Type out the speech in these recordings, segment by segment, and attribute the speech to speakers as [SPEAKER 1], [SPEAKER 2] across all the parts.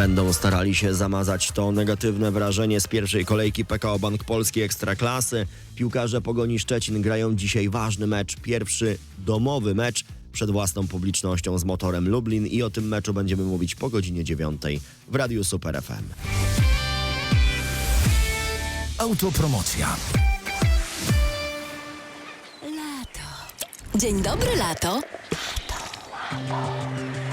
[SPEAKER 1] Będą starali się zamazać to negatywne wrażenie z pierwszej kolejki PKO Bank Polski Ekstraklasy. Piłkarze Pogoni Szczecin grają dzisiaj ważny mecz, pierwszy domowy mecz przed własną publicznością z motorem Lublin i o tym meczu będziemy mówić po godzinie 9 w Radiu Super FM.
[SPEAKER 2] Autopromocja.
[SPEAKER 3] Dzień dobry, lato. Super FM.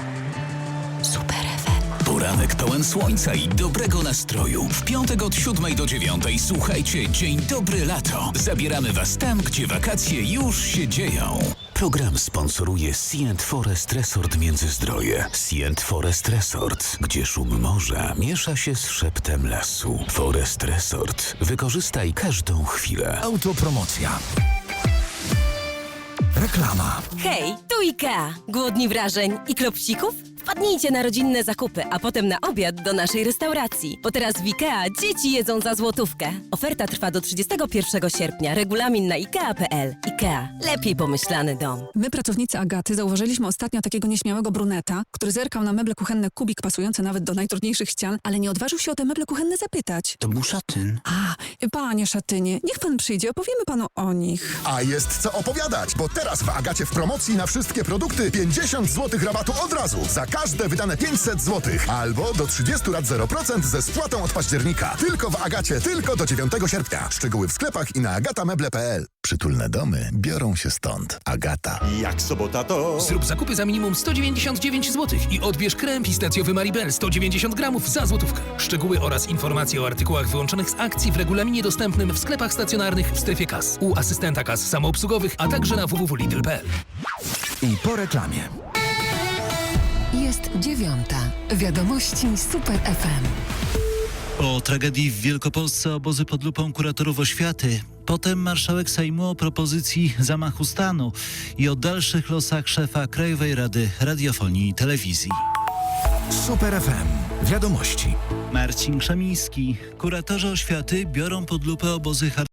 [SPEAKER 2] Poranek pełen słońca i dobrego nastroju. W piątek od 7 do 9 słuchajcie Dzień Dobry Lato. Zabieramy Was tam, gdzie wakacje już się dzieją. Program sponsoruje Sea Forest Resort Międzyzdroje. Sea Forest Resort, gdzie szum morza miesza się z szeptem lasu. Forest Resort. Wykorzystaj każdą chwilę. Autopromocja. Reklama.
[SPEAKER 3] Hej, tu IKEA. Głodni wrażeń i klopsików? Wpadnijcie na rodzinne zakupy, a potem na obiad do naszej restauracji. Bo teraz w IKEA dzieci jedzą za złotówkę. Oferta trwa do 31 sierpnia. Regulamin na IKEA.pl. IKEA. Lepiej pomyślany dom.
[SPEAKER 4] My, pracownicy Agaty, zauważyliśmy ostatnio takiego nieśmiałego bruneta, który zerkał na meble kuchenne kubik pasujące nawet do najtrudniejszych ścian, ale nie odważył się o te meble kuchenne zapytać.
[SPEAKER 5] To był szatyn.
[SPEAKER 4] A, panie Szatynie, niech pan przyjdzie, opowiemy panu o nich.
[SPEAKER 6] A jest co opowiadać, bo teraz w Agacie w promocji na wszystkie produkty 50 zł rabatu od razu. Za każde wydane 500 zł. Albo do 30 lat 0% ze spłatą od października. Tylko w Agacie, tylko do 9 sierpnia. Szczegóły w sklepach i na agatameble.pl. Przytulne domy biorą się stąd. Agata.
[SPEAKER 7] Jak sobota to...
[SPEAKER 8] Zrób zakupy za minimum 199 zł i odbierz krem pistacjowy Maribel 190 gramów za złotówkę. Szczegóły oraz informacje o artykułach wyłączonych z akcji w regulaminie dostępnym w sklepach stacjonarnych w strefie kas, u asystenta kas samoobsługowych, a także na www.lidl.pl.
[SPEAKER 2] I po reklamie.
[SPEAKER 9] Jest dziewiąta. Wiadomości Super FM.
[SPEAKER 10] Po tragedii w Wielkopolsce obozy pod lupą kuratorów oświaty. Potem marszałek Sejmu o propozycji zamachu stanu i o dalszych losach szefa Krajowej Rady Radiofonii i Telewizji.
[SPEAKER 2] Super FM. Wiadomości.
[SPEAKER 10] Marcin Krzemiński. Kuratorzy oświaty biorą pod lupę obozy